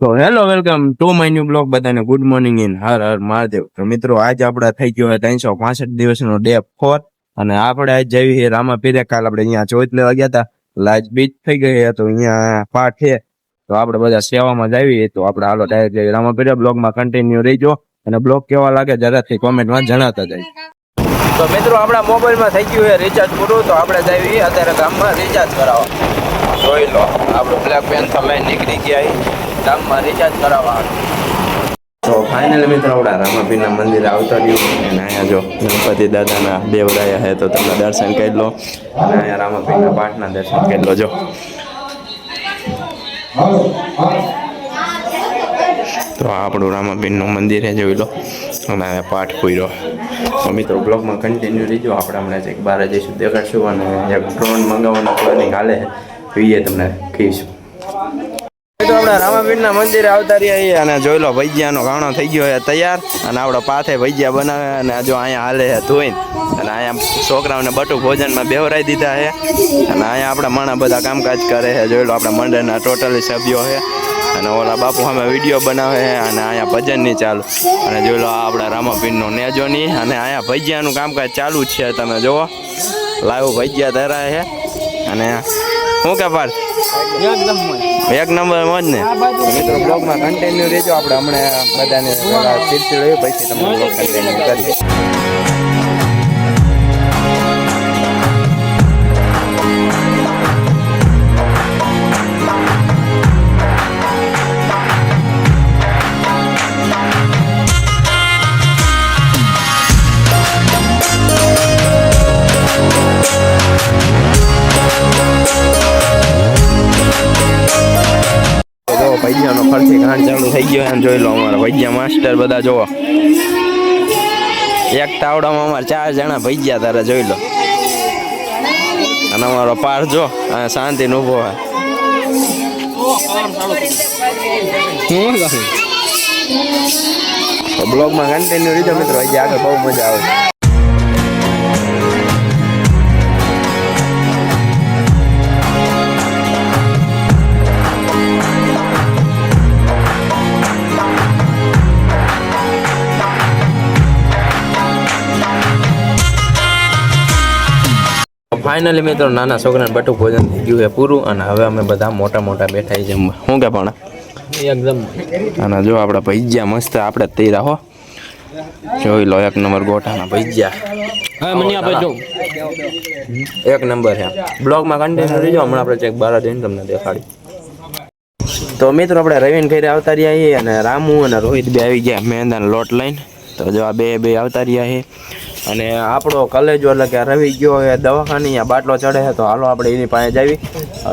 તો hello welcome to my new blog બધાને good morning ઇન હર હર મહાદેવ. તો મિત્રો, આજ આપણે થઈ ગયો હોય ત્રણસો પાસઠ દિવસનો ડે ફોર અને આપણે આજ જઈએ છીએ રામા પીરે કાલ આપણે અહીંયા ચોઈત લેવા ગયા હતા. લાજ બીચ થઈ ગઈ તો અહીંયા પાઠ છે. તો આપણે બધા સેવામાં જઈએ તો આપણે હાલો ડાયરેક્ટ જઈએ રામા પીરે બ્લોગમાં કન્ટિન્યુ રહીજો. અને બ્લોગ કેવા લાગે જરાથી કોમેન્ટમાં જણાતા જાય તો મિત્રો, આપણા મોબાઈલમાં થઈ ગયું છે રિચાર્જ પૂરું. તો આપણે જઈએ અત્યારે ગામમાં રિચાર્જ કરાવો. જોઈ લો, આપણું બ્લેક પેન લઈને નીકળી ગયા ગામમાં રિચાર્જ કરાવવા તો ફાઇનલ મિત્રો આપણા રામાપીરના મંદિરે આવતા રહ્યું. અને અહીંયા જો ગણપતિ દાદાના દેવરાયા હે તો તમે દર્શન કરી લો. અને અહીંયા રામાપીરના પાઠના દર્શન કરી લો, જો. તો આપણું રામાપીરનું મંદિર જોઈ લો. અને પાઠ પૂર્યો. તો મિત્રો બ્લોગમાં કન્ટિન્યુ રહીજો. આપણે હમણાં એક બાર જઈશું દેખાડશું. અને એક ડ્રોન મંગાવવાનો પ્લાનિંગ હાલે જોઈએ તમને કહીશું. તો આપણે આવતા રહ્યા અને જોઈ લો ભજીયાનો ઘાણો થઈ ગયો છે તૈયાર અને આપણે પાથે ભજીયા બનાવે અને જો અહીંયા હાલે છે ધોઈને અને અહીંયા છોકરાઓને બટુક ભોજનમાં બેવરાઈ દીધા છે અને અહીંયા આપણા માણા બધા કામકાજ કરે છે. જોઈ લો આપણા મંડળના ટોટલી સભ્યો છે અને ઓલા બાપુ અમે વીડિયો બનાવે છે અને અહીંયા ભજનની ચાલુ. અને જોઈ લો આપણા રામાપીરનો નેજોની અને અહીંયા ભજીયાનું કામકાજ ચાલુ છે. તમે જુઓ, લાઈવ ભજીયા ધરાય છે અને શું કે પાર એક નંબર. મોજ ને? મિત્રો બ્લોગમાં કન્ટિન્યુ રહેજો. આપણે હમણાં બધાને ચીરચીડ હોય પછી તમને બ્લોગ કન્ટિન્યુ કરીએ. જો ભૈયાનો ફરથી ઘાણ ચાલુ થઈ ગયો એમ જોઈ લો અમારા ભૈયા માસ્ટર બધા જોવો. એક તાવડામાં અમારે ચાર જણા ભૈયા તારે જોઈ લો. અને અમારો પાર જો શાંતિ ઊભો હોય. બ્લોગમાં કન્ટિન્યુ રીતે મિત્રો હજી આગળ બહુ મજા આવે ફાઇનલી મિત્રો નાના છોકરાને બટું ભોજન થઈ ગયું છે પૂરું અને હવે અમે બધા મોટા મોટા બેઠા જમવા. શું કે પણ એકદમ. અને જો આપણા ભૈજ્યા મસ્ત આપણે તૈયાર હો. જોઈ લો એક નંબર ગોટાના ભૈજ્યા. હા મને જો. એક નંબર છે. બ્લોગમાં કન્ટિન્યુ રહીજો હમણાં આપણે ચેક બાર જઈને તમને દેખાડી તો મિત્રો આપણે રવિન ઘરે આવતા રહ્યા છીએ અને રામુ અને રોહિત બે આવી ગયા મહેંદાનો લોટ લઈને. તો જો આ બે બે આવતા રહ્યા છે. અને આપણો કલેજો એટલે કે રવિ ગયો એ દવાખાને બાટલો ચડે છે, તો હાલો આપણે એની પાસે જાવી.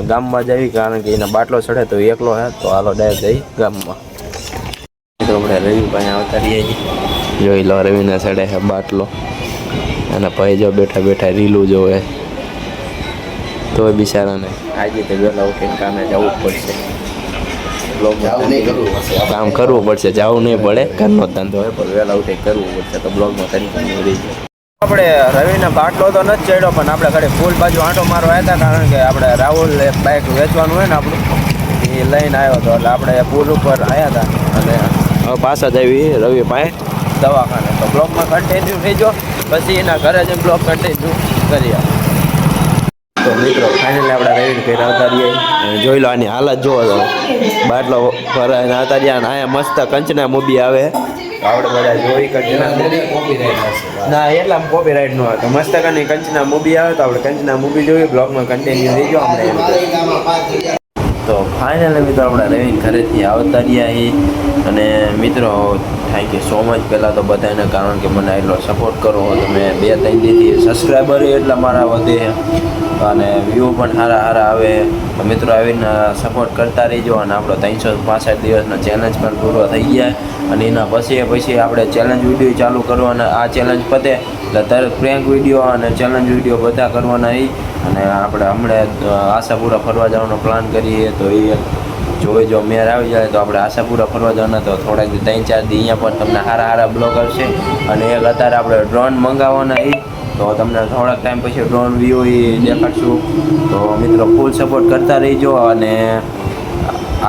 ગામમાં જાવી, કારણ કે એને બાટલો ચડે તો એકલો છે, તો હાલો ડાયરેક્ટ જઈ ગામમાં. આપણે રવિ પાસે આવતા રહીએ જોઈ લો, રવિને ચડે છે બાટલો. અને ભાઈ જો બેઠા બેઠા રીલું જોવે. તો બિચારાને આજે તો વહેલા ઉઠીને કામે જવું પડશે. બ્લોગમાં કામ કરવું પડશે જવું નહીં પડે. ઘરનો ધંધો હોય પણ વહેલા ઉઠી કરવું પડશે. તો બ્લોગમાં કરી રહી આપણે રવિને બાટલો તો નથી ચડ્યો પણ આપણે ઘરે ફૂલ બાજુ આંટો મારવા આવ્યા હતા કારણ કે આપણે રાહુલ એક બાઇક વેચવાનું હોય ને આપણું એ લઈને આવ્યો હતો. એટલે આપણે પુલ ઉપર આવ્યા હતા. અને હવે પાછા જ આવી રવિ પાસે. દવાખાને. તો બ્લોગમાં કન્ટિન્યુ જો પછી એના ઘરે જ બ્લોગ કન્ટિન્યુ કરીએ. તો મિત્રો ફાઇનલી આપણે રવિને ઘરે આવતા રહીએ જોઈ લો આની હાલત જોવો તો. બાટલો ભરાઈને આવતા રહ્યા અને અહીંયા મસ્ત કંચના મૂવી આવે. આપણે બધા જોઈ કંચના ના એટલા કોપી રાઈટ નો હતો. મસ્ત કાની કંચના મૂવી આવે તો આપણે કંચના મૂવી જોઈએ. બ્લોગમાં કન્ટિન્યુ રહીજો આપણે તો ફાઇનલી મિત્રો આપણે રવિન ઘરેથી આવતા રહ્યા છીએ અને મિત્રો થેન્ક યુ સો મચ પહેલાં તો બધાને કારણ કે મને એટલો સપોર્ટ કરો તમે બે ત્રણ દીધી સબસ્ક્રાઈબર એટલા મારા વધે અને વ્યૂ પણ સારા સારા આવે. મિત્રો આવીને સપોર્ટ કરતા રહીજો અને આપણો ત્રણસો પાસઠ દિવસનો ચેલેન્જ પણ પૂરો થઈ જાય. અને એના પછી પછી આપણે ચેલેન્જ વીડિયો ચાલુ કરવાના. આ ચેલેન્જ પતે એટલે તરત પ્રેન્ક વીડિયો અને ચેલેન્જ વીડિયો બધા કરવાના એ અને આપણે હમણાં આશાપુરા ફરવા જવાનો પ્લાન કરીએ તો એ જોઈ જો મેર આવી જાય તો આપણે આશાપુરા ફરવા જવાના તો થોડાક ત્રણ ચાર દી અહીંયા પણ તમને સારા સારા બ્લોગ આવશે. અને એક અત્યારે આપણે ડ્રોન મંગાવવાના એ તો તમને થોડાક ટાઈમ પછી ડ્રોન વ્યૂ એ દેખાડશું. તો મિત્રો ફૂલ સપોર્ટ કરતા રહીજો અને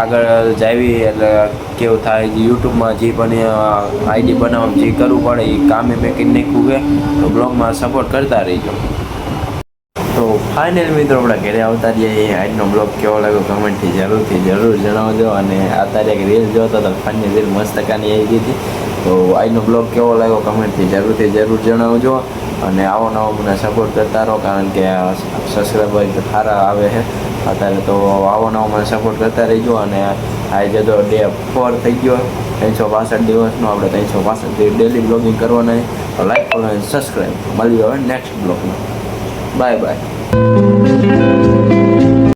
આગળ જાવી એટલે કેવું થાય યુટ્યુબમાં જે પણ આઈડી બનાવવામાં જે કરવું પડે એ કામે મેં કરી નાખ્યું છે. તો બ્લોગમાં સપોર્ટ કરતા રહીજો. તો ફાઇનલ મિત્રો, આપણા ઘરે આવતા રહીએ. આજનો બ્લોગ કેવો લાગ્યો? કમેન્ટથી જરૂરથી જરૂર જણાવજો. અને અત્યારે એક રીલ જોતા તો ફાઇનલ રીલ મસ્ત કાની આવી ગઈ હતી. તો આજનો બ્લોગ કેવો લાગ્યો? કમેન્ટથી જરૂરથી જરૂર જણાવજો. અને આવો નવો મને સપોર્ટ કરતા રહો, કારણ કે સબસ્ક્રાઈબર સારા આવે છે. અત્યારે તો આવો નવો મને સપોર્ટ કરતા રહીજો. અને આજે તો ડે ફોર થઈ ગયો. ત્રણસો પાસઠ દિવસનો. આપણે ત્રણસો પાસઠ ડેલી બ્લોગિંગ કરવાના લાઈક કરો અને સબસ્ક્રાઈબ મળી હવે નેક્સ્ટ બ્લોગમાં 拜拜。